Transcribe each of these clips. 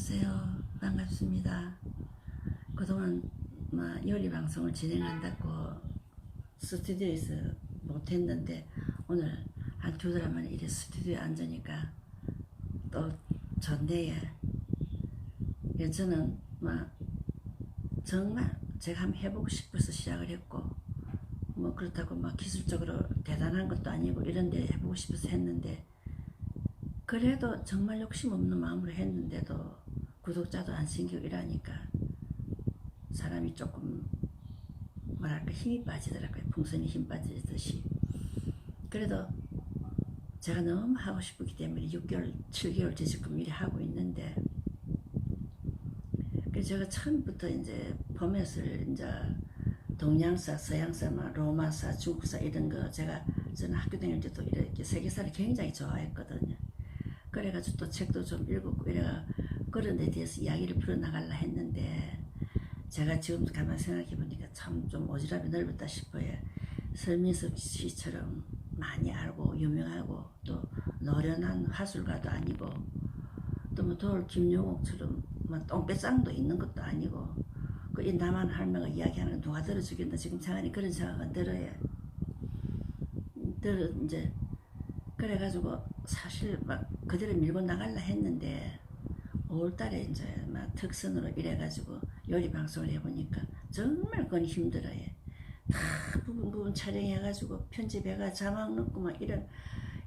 안녕하세요. 반갑습니다. 그동안 막 요리 방송을 진행한다고 스튜디오에서 못했는데 오늘 한 두 달 만에 이래 스튜디오에 앉으니까 또 좋네요. 예, 저는 막 정말 제가 한번 해보고 싶어서 시작을 했고 뭐 그렇다고 막 기술적으로 대단한 것도 아니고 이런데 해보고 싶어서 했는데 그래도 정말 욕심 없는 마음으로 했는데도 구독자도 안 생기고 이러니까 사람이 조금 뭐랄까 힘이 빠지더라고요. 풍선이 힘 빠지듯이. 그래도 제가 너무 하고 싶었기 때문에 6개월, 7개월째 지금 일을 하고 있는데 그래서 제가 처음부터 이제 포맷을 이제 동양사, 서양사, 막 로마사, 중국사 이런 거 제가 저는 학교 다닐 때도 이렇게 세계사를 굉장히 좋아했거든요. 그래가지고 또 책도 좀 읽었고 이래가 그런 데 대해서 이야기를 풀어나갈라 했는데 제가 지금 가만 생각해 보니까 참 좀 오지랖이 넓었다 싶어요. 설민석 씨처럼 많이 알고 유명하고 또 노련한 화술가도 아니고 또뭐 돌 김용옥처럼 뭐 똥배짱도 있는 것도 아니고 그이 남한 할머니가 이야기하는 거 누가 들어주겠나 지금 생각하니 그런 생각은 들어요. 들어 이제 그래가지고 사실 막 그대로 밀고 나갈라 했는데 5월달에 이제 막 특선으로 이래가지고 요리 방송을 해보니까 정말 그건 힘들어요. 다 부분 부분 촬영해가지고 편집해가 자막 넣고 막 이런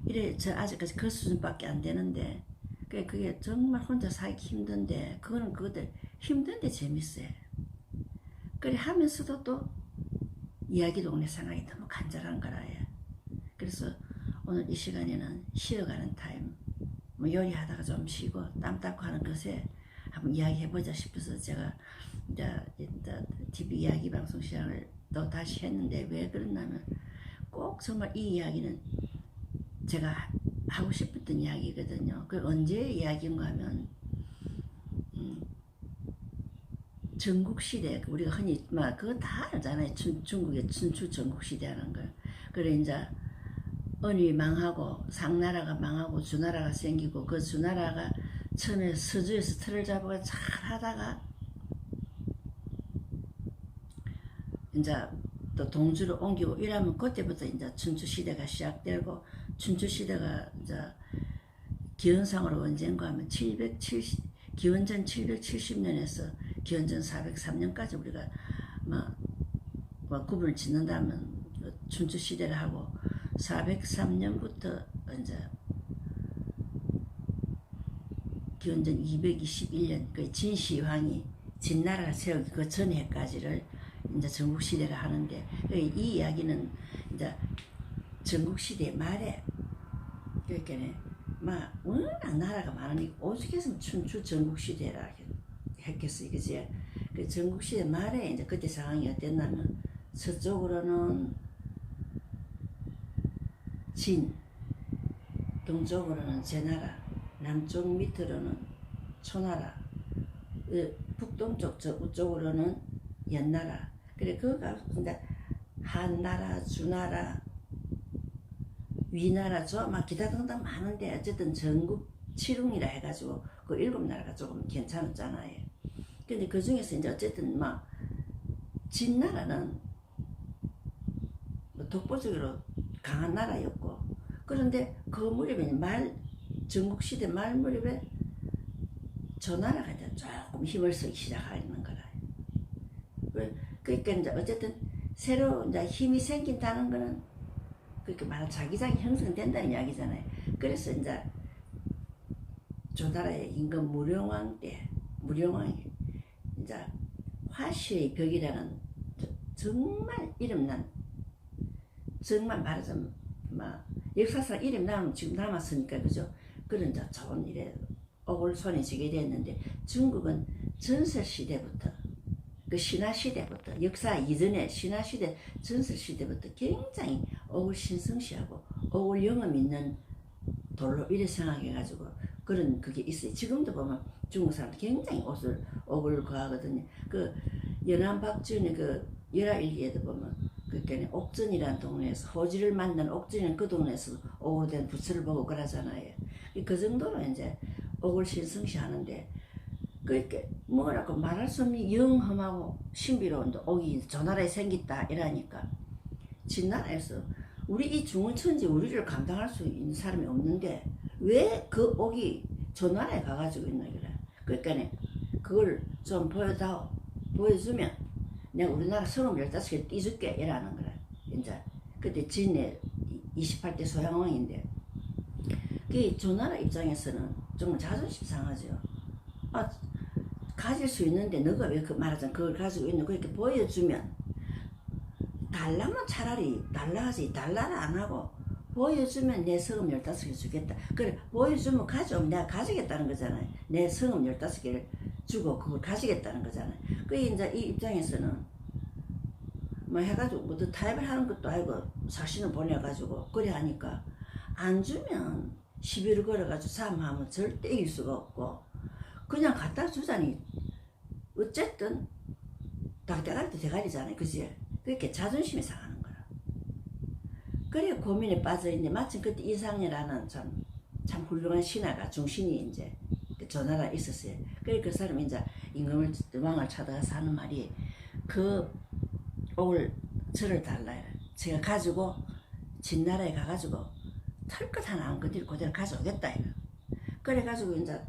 이래 저 아직까지 그 수준밖에 안 되는데 그게 그게 정말 혼자 살기 힘든데 그거는 그것들 힘든데 재밌어요. 그래 하면서도 또 이야기 동네 상황이 너무 간절한 거라요. 그래서 오늘 이 시간에는 쉬어가는 타임, 뭐 요리하다가 좀 쉬고 땀 닦고 하는 것에 한번 이야기해보자 싶어서 제가 이제, 이제 TV 이야기 방송 시작을 또 다시 했는데 왜 그러냐면 꼭 정말 이 이야기는 제가 하고 싶었던 이야기거든요. 그 언제 이야기인가 하면 음, 전국시대 우리가 흔히 막 그거 다 알잖아요. 중, 중국의 춘추 전국시대라는 걸. 그래 이제 은이 망하고 상나라가 망하고 주나라가 생기고 그 주나라가 처음에 서주에서 틀을 잡아가 잘 하다가 이제 또 동주로 옮기고 이러면 그때부터 이제 춘추 시대가 시작되고 춘추 시대가 이제 기원상으로 언젠가 하면 770 기원전 770년에서 기원전 403년까지 우리가 막, 막 구분을 짓는다면 그 춘추 시대를 하고 403년부터 이제 기원전 221년 그 진시황이 진나라를 세우기 그 전에까지를 이제 전국시대를 하는데 그이 이야기는 이제 전국시대 말에 그러니까 막 워낙 나라가 많으니까 오죽했으면 춘추 전국시대라 했겠어요. 그지? 그 전국시대 말에 이제 그때 상황이 어땠냐면 서쪽으로는 진 동쪽으로는 제나라 남쪽 밑으로는 초나라 그 북동쪽 저 우쪽으로는 연나라. 그래 그거가 근데 한나라 주나라 위나라 저막 기타 등등 많은데 어쨌든 전국 칠웅이라 해가지고 그 일곱 나라가 조금 괜찮았잖아요. 근데 그 중에서 이제 어쨌든 막 진나라는 뭐 독보적으로 강한 나라였고 그런데 그 무렵에 말 전국시대 말 무렵에 저 나라가 이제 조금 힘을 쓰기 시작하는 거라. 왜? 그러니까 이제 어쨌든 새로 이제 힘이 생긴다는 거는 그렇게 말 자기장이 형성된다는 이야기잖아요. 그래서 이제 저 나라의 임금 무령왕 때 무령왕이 이제 화시의 벽이라는 정말 이름난 정말 말하자면 막 역사상 이름 나면 지금 남았으니까 그죠? 그런 이제 좋은 일에 옥을 손에 쥐게 됐는데 중국은 전설 시대부터 그 신화 시대부터 역사 이전에 신화 시대 전설 시대부터 굉장히 옥을 신성시하고 옥을 영험 있는 돌로 이래 생각해가지고 그런 그게 있어요. 지금도 보면 중국 사람 굉장히 옷을 옥을 구하거든요. 그 연안 박지훈의 그 열화일기에도 보면 그러니까 옥전이라는 동네에서 호지를 만난 옥전이라는 그 동네에서 오후된 부처를 보고 그러잖아요. 그 정도로 이제 옥을 신성시 하는데 그렇게 뭐라고 말할 수 없는 영험하고 신비로운 옥이 저 나라에 생겼다 이러니까 진 나라에서 우리 이 중원천지 우리를 감당할 수 있는 사람이 없는데 왜 그 옥이 저 나라에 가가지고 있나 그래 그러니까 그걸 좀 보여다오 보여주면 내가 우리나라 성읍 15개 띄줄게 이라는 거라. 이제 그때 진내 28대 소양왕인데 그저 나라 입장에서는 정말 자존심 상하죠. 아 가질 수 있는데 너가 왜 그 말하자면 그걸 가지고 있는 그렇게 보여주면 달라면 차라리 달라 하지 달라를 안 하고 보여주면 내 성금 15개 주겠다. 그래 보여주면 가져오면 내가 가지겠다는 거잖아요. 내 성금 15개를 주고 그걸 가지겠다는 거잖아요. 그 이제 이 입장에서는 뭐 해가지고 뭐또 타협을 하는 것도 아니고 사신을 보내가지고 그래 하니까 안 주면 시비를 걸어가지고 사함하면 절대 이길 수가 없고 그냥 갖다 주자니 어쨌든 닭대가리도 대가리잖아요. 그지? 그렇게 자존심이 상하는 거라 그래 고민에 빠져있는데 마침 그때 이상이라는 참, 참 훌륭한 신하가 중신이 이제 그 전화가 있었어요 그래 그 사람이 이제 임금을 왕을 찾아가서 하는 말이 그 옥을 저를 달라요 제가 가지고 진나라에 가가지고 털것 하나 안 건드리고 그대로 가져오겠다 이거 그래가지고 이제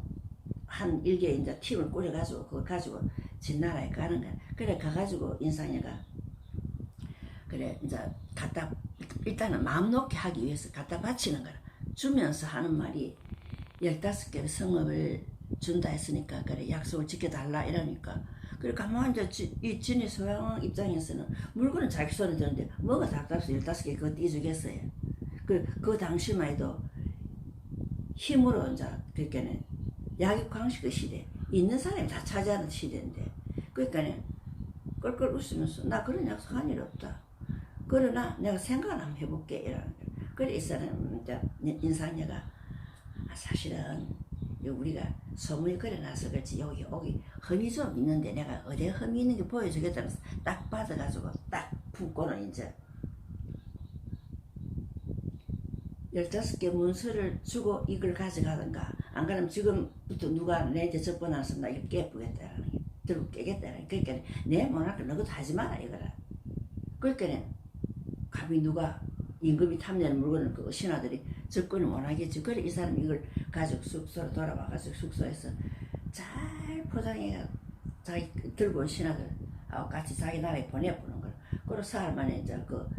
한 일개 이제 팀을 꾸려가지고 그걸 가지고 진나라에 가는 거야. 그래 가가지고 인상이가 그래 이제 갖다 일단은 마음 놓게 하기 위해서 갖다 바치는 거라. 주면서 하는 말이 열다섯 개 성읍을 준다 했으니까 그래 약속을 지켜달라 이러니까. 그래 가만히 이제 지- 이 진이 소양 입장에서는 물건은 자기 손에 드는데 뭐가 답답해서 열다섯 개 그거 띄주겠어요. 그, 그 당시만 해도 힘으로 이제 그러니까는 약육강식의 시대 있는 사람이 다 차지하는 시대인데. 그러니까 껄껄 웃으면서 나 그런 약속 한 일 없다. 그러나 내가 생각 한번 해볼게 이러는 거야 그래 이 사람 인상녀가 아, 사실은 요 우리가 소문이 그래놔서 그렇지 여기 여기 흠이 좀 있는데 내가 어디에 흠이 있는 게 보여주겠다는 딱 받아가지고 딱 품고는 이제 열다섯 개 문서를 주고 이걸 가져가든가. 안 그러면 지금부터 누가 내한테 접근해서 나 이거 깨쁘겠다라는 게. 들고 깨겠다라는 게. 그러니까 내 모나크 너도 하지 마라 이거라. 그러니까 감히 누가 임금이 탐내는 물건을 그 신하들이 접근을 못 하겠지 그래 이 사람이 이걸 가지고 숙소로 돌아와가지고 숙소에서 잘 포장해 자기 들고 온 신하들하고 같이 자기 나라에 보내보는 거야 그리고 사흘 만에 이제 그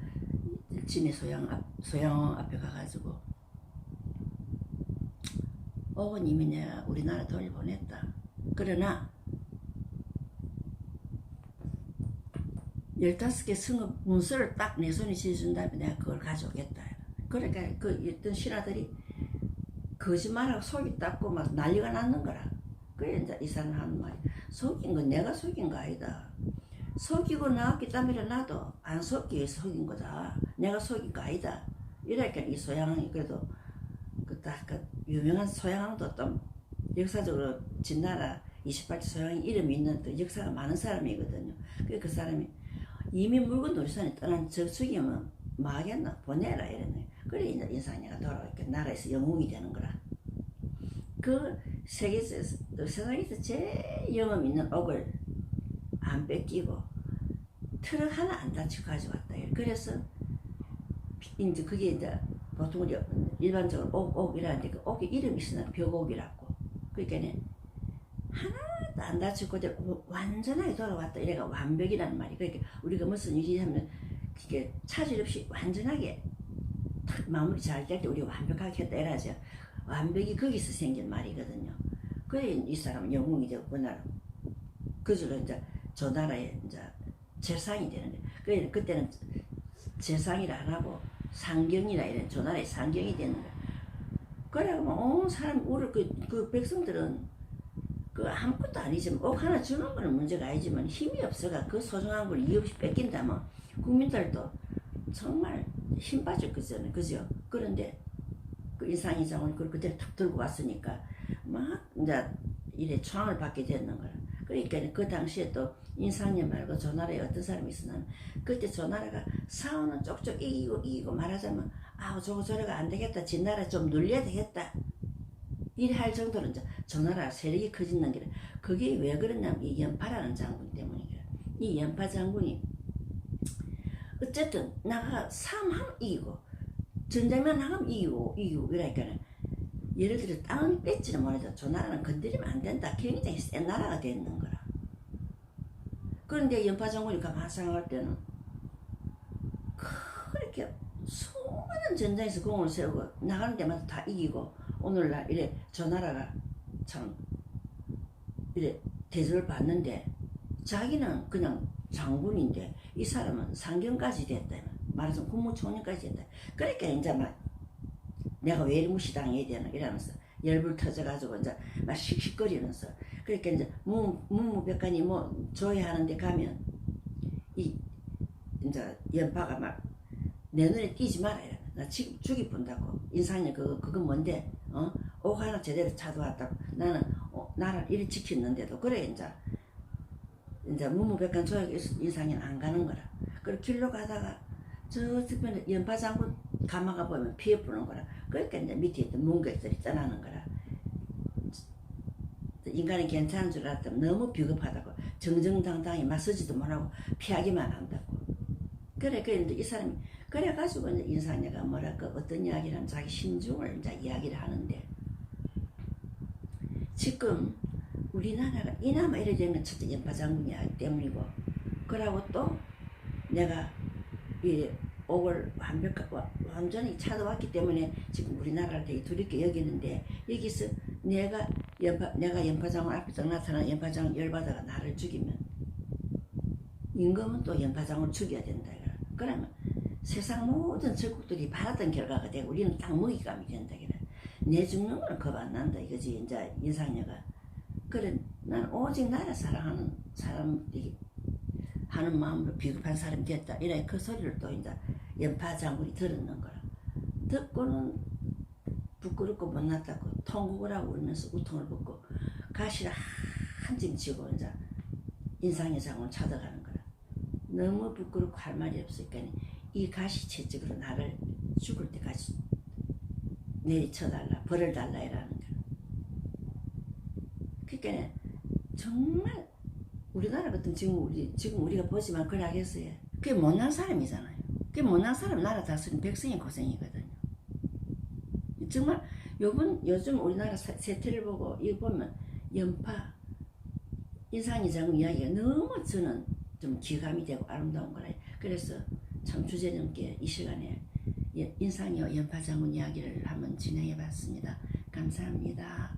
진의 소양 앞, 소양 앞에 가가지고 어머님이 내가 우리나라 돌보냈다. 그러나 열다섯 개 성읍 문서를 딱 내 손에 쥐어준 다음에 내가 그걸 가져오겠다. 그러니까 그 어떤 신하들이 거짓말하고 속이 닦고 막 난리가 났는 거라. 그래 이제 이 사람 하는 말이 속인 건 내가 속인 거 아니다. 속이고 나왔기 때문에 나도 안 속기 위해서 속인 거다. 내가 속인 거 아니다. 이러니까 이 소양이 그래도 그딱그 유명한 소양도 또 역사적으로 진나라 28대 소양이 이름이 있는 또 역사가 많은 사람이거든요. 그그 사람이 이미 물건 놀이산에 떠난 저 죽이면 뭐 하겠나 보내라 이랬네. 그래 인상이가 돌아오니까 나라에서 영웅이 되는 거라. 그 세계에서 세상에서 제일 영험 있는 옥을 안 뺏기고 트럭 하나 안 다치고 가져왔다. 그래서 이제 그게 이제 보통 우리 일반적으로 옥, 옥이라는데 그 옥의 이름이 있으나 벽옥이라고. 그러니까 하나도 안 다치고 그대로 완전하게 돌아왔다. 이래가 완벽이라는 말이. 그러니까 우리가 무슨 일이 하면 이게 차질 없이 완전하게 탁 마무리 잘 될 때 우리 완벽하게 했다 이러죠. 완벽이 거기서 생긴 말이거든요. 그래 이 사람은 영웅이 되고 그 나라 그줄로 이제 저 나라의 이제 재상이 되는데 그래 그때는 재상이라 안 하고 상경이라 이런 저 나라의 상경이 되는 거야. 그래 뭐온 사람 우리 그, 그 백성들은 그 아무것도 아니지만 옥 하나 주는 거는 문제가 아니지만 힘이 없어가 그 소중한 걸 이유 없이 뺏긴다면 국민들도 정말 힘 빠질 거잖아요. 그죠? 그런데 그 인상 이장을 그걸 그대로 탁 들고 왔으니까 막 이제 이래 초항을 받게 되는 거야. 그러니까 그 당시에 또 인상녀 말고 저 나라에 어떤 사람이 있으면 그때 저 나라가 싸우는 쪽쪽 이기고 이기고 말하자면 아우 저거 저래가 안 되겠다. 진 나라 좀 눌려야 되겠다. 일할 정도로 이제 전화라 세력이 커지는 게 그게 왜 그러냐면 이 연파라는 장군 때문이에요. 이 연파 장군이 어쨌든 나가 싸움하면 이기고 전쟁만 하면 이기고 이기고 이러니까는 예를 들어 땅을 뺏지는 못해도 저 나라는 건드리면 안 된다. 굉장히 센 나라가 됐는 거라. 그런데 연파 장군이 가만 생각할 때는 그렇게 수많은 전장에서 공을 세우고 나가는 데마다 다 이기고 오늘날 이래 저 나라가 참 이래 대접을 받는데 자기는 그냥 장군인데 이 사람은 상경까지 됐다. 말하자면 국무총리까지 됐다. 그러니까 이제 막 내가 왜 무시당해야 되나 이러면서 열불 터져가지고 이제 막 씩씩거리면서 그러니까 이제 무, 무무백관이 뭐 조회하는데 가면 이 이제 연파가 막 내 눈에 띄지 마라 이래. 나 지금 죽이 본다고. 인상이 그거 그거 뭔데? 어? 옥 하나 제대로 찾아왔다고. 나는 어, 나를 이리 지켰는데도 그래 이제 이제 무무백관 조약 인상이 안 가는 거라. 그리고 길로 가다가 저 특별히 연파 장군 가마가 보면 피해 부는 거라. 그러니까 이제 밑에 있던 문객들이 떠나는 거라. 인간이 괜찮은 줄 알았더니 너무 비겁하다고 정정당당히 맞서지도 못하고 피하기만 한다고. 그래 이제 이 사람이 그래가지고 인상이가 뭐랄까 어떤 이야기를 자기 심중을 이제 이야기를 하는데 지금 우리나라가 이나마 이래 되는 첫째 연파 장군이 때문이고 그러고 또 내가 이 옥을 완벽 완전히 찾아왔기 때문에 지금 우리나라를 되게 두렵게 여기는데 여기서 내가 연파 내가 연파장군 앞에 딱 나타나 연파장 열받아가 나를 죽이면 임금은 또 연파장을 죽여야 된다. 그러면 세상 모든 적국들이 바랐던 결과가 되고 우리는 딱 먹이감이 된다 그래. 내 죽는 거는 겁 안 난다 이거지 이제 인상녀가 그래 난 오직 나를 사랑하는 사람들이 하는 마음으로 비겁한 사람이 됐다. 이래 그 소리를 또 이제 연파 장군이 들었는 거라. 듣고는 부끄럽고 못났다고 통곡을 하고 울면서 우통을 벗고 가시를 한짐 지고 이제 인상의 장을 찾아가는 거라. 너무 부끄럽고 할 말이 없으니까 이 가시 채찍으로 나를 죽을 때까지 내리쳐달라 벌을 달라 이라는 그러니까 정말 우리나라 같은 지금 우리 지금 우리가 보지만 그래 하겠어요? 그게 못난 사람이잖아요. 그게 못난 사람 나라 다스린 백성이 고생이거든요. 정말 요번 요즘 우리나라 사- 세태를 보고 이거 보면 연파 인상이 장군 이야기가 너무 저는 좀 기감이 되고 아름다운 거라 그래서 참 주제넘게 이 시간에 예, 인상이와 연파 장군 이야기를 한번 진행해 봤습니다. 감사합니다